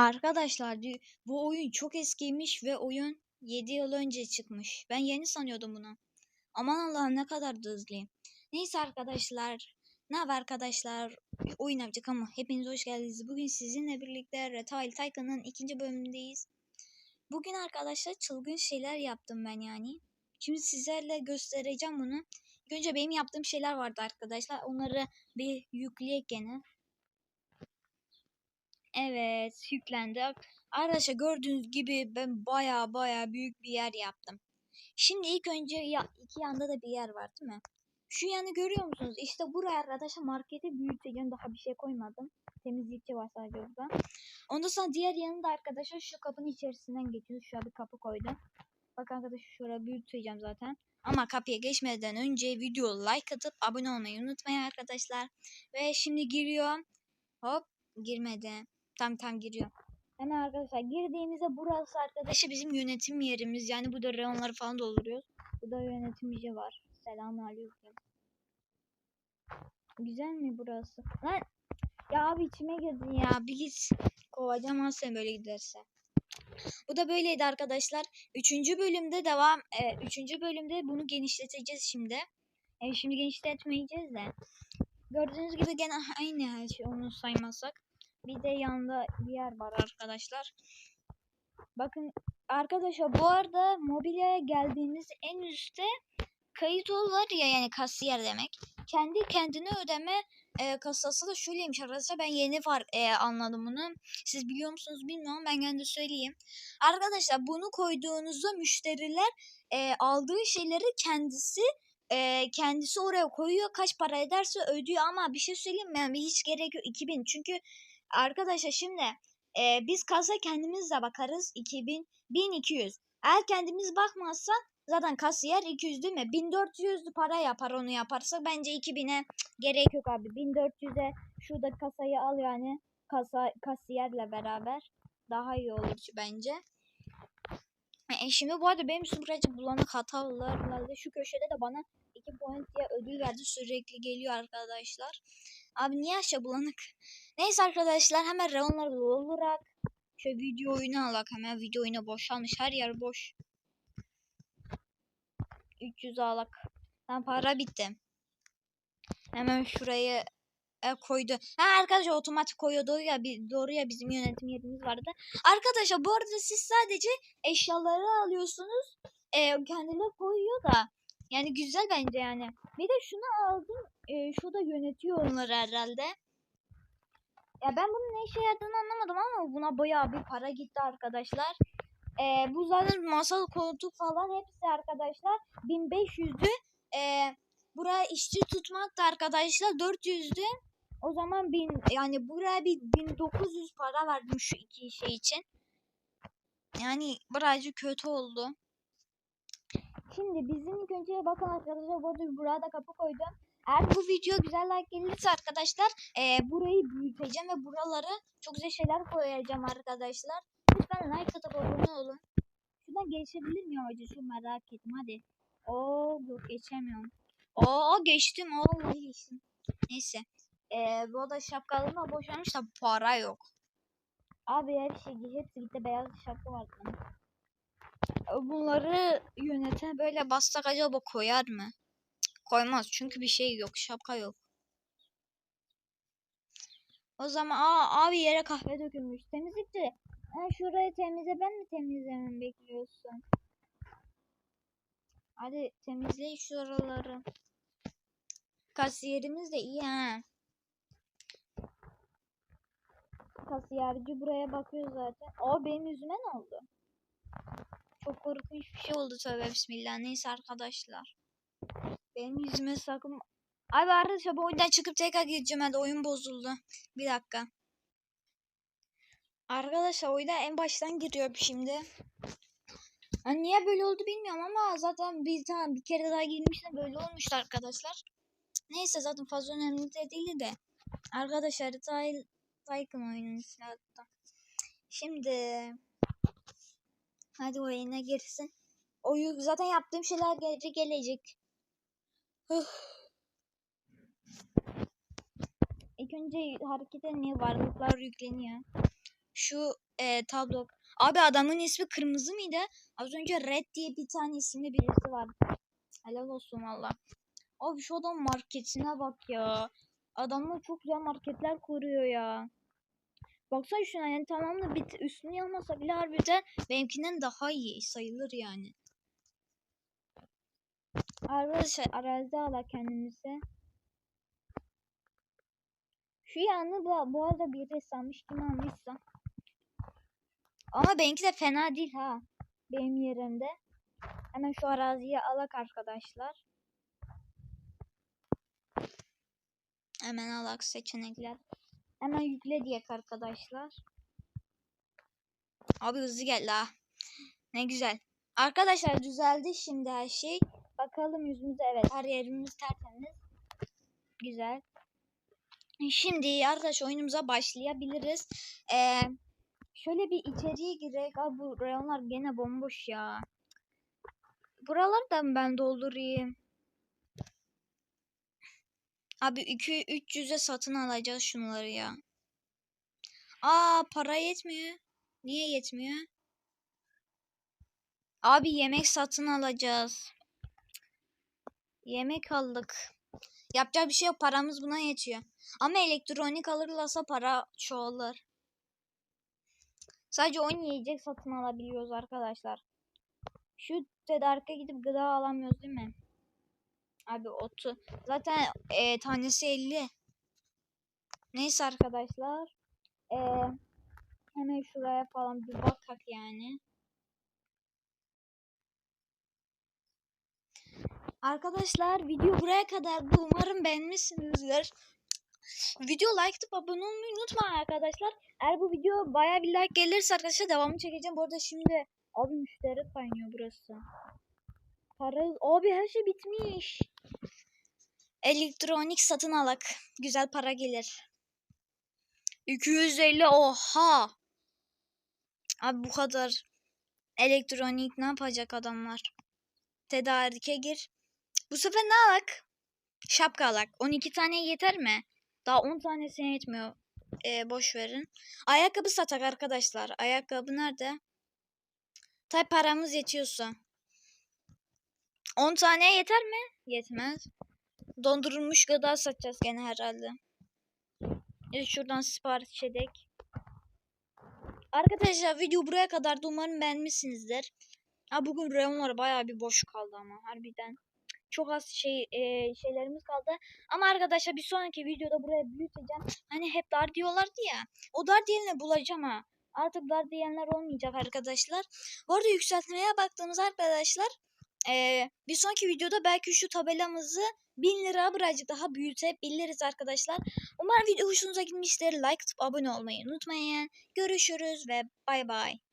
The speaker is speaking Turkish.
Arkadaşlar bu oyun çok eskiymiş ve oyun 7 yıl önce çıkmış. Ben yeni sanıyordum bunu. Aman Allah'ım ne kadar da hızlıyım. Neyse arkadaşlar. Ne haber arkadaşlar? Oyun yapacak ama hepiniz hoş geldiniz. Bugün sizinle birlikte Retail Tycoon'ın ikinci bölümündeyiz. Bugün arkadaşlar çılgın şeyler yaptım ben yani. Şimdi sizlerle göstereceğim bunu. Önce benim yaptığım şeyler vardı arkadaşlar. Onları bir yükleyek gene. Evet yüklendi. Arkadaşlar gördüğünüz gibi ben baya baya büyük bir yer yaptım. Şimdi ilk önce ya, iki yanda da bir yer var değil mi? Şu yanı görüyor musunuz? İşte buraya arkadaşlar marketi büyüteceğim. Daha bir şey koymadım. Temizlikçi var sadece burada. Ondan sonra diğer yanında arkadaşlar şu kapının içerisinden geçiyoruz. Şuraya bir kapı koydum. Bak arkadaşlar şuraya büyüteceğim zaten. Ama kapıya geçmeden önce video like atıp abone olmayı unutmayın arkadaşlar. Ve şimdi giriyorum. Hop girmedi. Tam tam giriyor. Hemen arkadaşlar girdiğimizde burası arkadaşlar bizim yönetim yerimiz. Yani burada reyonları falan dolduruyoruz. Burada yönetimci var. Selamünaleyküm. Güzel mi burası? Lan ya abi içime girdin ya. Bir git. Kovacağım ha sen böyle giderse. Bu da böyleydi arkadaşlar. Üçüncü bölümde devam. E, üçüncü bölümde bunu genişleteceğiz şimdi. E, şimdi genişletmeyeceğiz de. Gördüğünüz gibi gene aynı her şey onu saymazsak. Bir de yanında bir yer var arkadaşlar. Bakın arkadaşlar bu arada mobilyaya geldiğiniz en üstte kayıt ol var ya yani kasiyer demek. Kendi kendine ödeme e, kasası da şöyleymiş arkadaşlar. Ben yeni var e, anladım bunu. Siz biliyor musunuz bilmiyorum. Ben kendi söyleyeyim. Arkadaşlar bunu koyduğunuzda müşteriler e, aldığı şeyleri kendisi e, kendisi oraya koyuyor. Kaç para ederse ödüyor ama bir şey söyleyeyim mi? Yani hiç gerek yok 2000. Çünkü arkadaşlar şimdi e, biz kasa kendimiz de bakarız. 2000 1200. Eğer kendimiz bakmazsak zaten kasiyer 200 değil mi? 1400 para yapar onu yaparsa. Bence 2000'e gerek yok abi. 1400'e şurada kasayı al yani. Kasa kasiyerle beraber daha iyi olur bence. E, şimdi bu arada benim birazcık bulanık hatalarla şu köşede de bana 2 point diye ödül verdi. Sürekli geliyor arkadaşlar. Abi niye aşağı bulanık? Neyse arkadaşlar hemen reyonları doldurarak şu video oyunu alak hemen video oyunu boşalmış. Her yer boş. 300 alak. Tam para bitti. Hemen şurayı e, koydu. Ha arkadaşlar otomatik koyuyordu ya bir doğru ya bizim yönetim yerimiz vardı. Arkadaşlar bu arada siz sadece eşyaları alıyorsunuz. E, kendileri koyuyor da. Yani güzel bence yani. Bir de şunu aldım. E, şu da yönetiyor onları herhalde. Ya ben bunun ne işe yaradığını anlamadım ama buna bayağı bir para gitti arkadaşlar. E, bu zaten masal koltuk falan hepsi arkadaşlar 1500'dü. E, buraya işçi tutmak da arkadaşlar 400'dü. O zaman bin yani buraya bir 1900 para verdim şu iki şey için. Yani birazcık kötü oldu. Şimdi bizim ilk önce bakın arkadaşlar bu arada buraya da kapı koydum. Eğer bu video güzel like gelirse arkadaşlar e, burayı büyüteceğim ve buraları çok güzel şeyler koyacağım arkadaşlar. Lütfen like atıp abone olun. Şuradan geçebilir miyim acı şu merak ettim hadi. Oo yok geçemiyorum. Oo geçtim oo geçtim. Neyse. Ee, bu da şapkalığına boşanmış da para yok. Abi her şey hepsi gitti beyaz şapka var. Bunları yöneten böyle bassak acaba koyar mı? Koymaz çünkü bir şey yok şapka yok. O zaman aa, abi yere kahve dökülmüş. Temizlikçi. Ha, şurayı temizle ben mi temizlememi bekliyorsun? Hadi temizle şuraları. Kasiyerimiz de iyi ha. Kasiyerci buraya bakıyor zaten. O benim yüzüme ne oldu? Çok korkunç bir şey oldu tövbe bismillah. Neyse arkadaşlar. Benim yüzüme sakın... Abi arkadaşlar bu oyundan çıkıp tekrar gireceğim. Hadi oyun bozuldu. Bir dakika. Arkadaşlar oyuna en baştan giriyorum şimdi. Yani niye böyle oldu bilmiyorum ama zaten bir tane bir kere daha girmiştim böyle olmuştu arkadaşlar. Neyse zaten fazla önemli de değil de. Arkadaşlar Tay Tycoon oyunun hatta. Şimdi hadi oyuna girsin. Oyun zaten yaptığım şeyler geri gelecek. Huh. İlk önce hareket etmeye varlıklar yükleniyor. Şu e, tablo. Abi adamın ismi kırmızı mıydı? Az önce Red diye bir tane isimli birisi var. Helal olsun valla. Abi şu adam marketine bak ya. Adamlar çok güzel marketler kuruyor ya. Baksana şuna yani tamam da bit üstünü yapmasa bile harbiden benimkinden daha iyi sayılır yani. Arkadaşlar arazi ala kendimize. Şu yanı da bu arada bir ressammış kim almışsa. Ama benimki de fena değil ha. Benim yerimde. Hemen şu araziyi alak arkadaşlar. Hemen alak seçenekler. Hemen yükle diyek arkadaşlar. Abi hızlı geldi ha. Ne güzel. Arkadaşlar düzeldi şimdi her şey. Bakalım yüzümüze evet her yerimiz tertemiz. Güzel. Şimdi arkadaş oyunumuza başlayabiliriz. Ee, şöyle bir içeriye girek. Abi bu reyonlar gene bomboş ya. Buraları da ben doldurayım? Abi 2 300'e satın alacağız şunları ya. Aa para yetmiyor. Niye yetmiyor? Abi yemek satın alacağız. Yemek aldık. Yapacak bir şey yok. Paramız buna yetiyor. Ama elektronik alırlarsa para çoğalır. Sadece oyun yiyecek satın alabiliyoruz arkadaşlar. Şu tedarike gidip gıda alamıyoruz değil mi? Abi otu. Zaten e, tanesi 50. Neyse arkadaşlar. E, hemen şuraya falan bir bakak yani. Arkadaşlar video buraya kadardı. Umarım beğenmişsinizdir. Video like atıp abone olmayı unutmayın arkadaşlar. Eğer bu video baya bir like gelirse arkadaşlar devamını çekeceğim. Bu arada şimdi abi müşteri kaynıyor burası. Para abi her şey bitmiş. Elektronik satın alak. Güzel para gelir. 250 oha. Abi bu kadar. Elektronik ne yapacak adamlar? Tedarike gir. Bu sefer ne alak? Şapka alak. 12 tane yeter mi? Daha 10 tanesine yetmiyor. Ee, boş verin. Ayakkabı satak arkadaşlar. Ayakkabı nerede? Tabi paramız yetiyorsa. 10 tane yeter mi? Yetmez. Dondurulmuş gıda satacağız gene herhalde. Evet, şuradan sipariş edek. Arkadaşlar video buraya kadar da umarım beğenmişsinizdir. Ha bugün reyonlar bayağı bir boş kaldı ama harbiden. Çok az şey e, şeylerimiz kaldı. Ama arkadaşlar bir sonraki videoda buraya büyüteceğim. Hani hep dar diyorlardı ya. O dar diyenleri bulacağım ha. Artık dar diyenler olmayacak arkadaşlar. Bu arada yükseltmeye baktığımız arkadaşlar e, bir sonraki videoda belki şu tabelamızı 1000 lira birazcık daha büyütebiliriz arkadaşlar. Umarım video hoşunuza gitmiştir. Like abone olmayı unutmayın. Görüşürüz ve bay bay.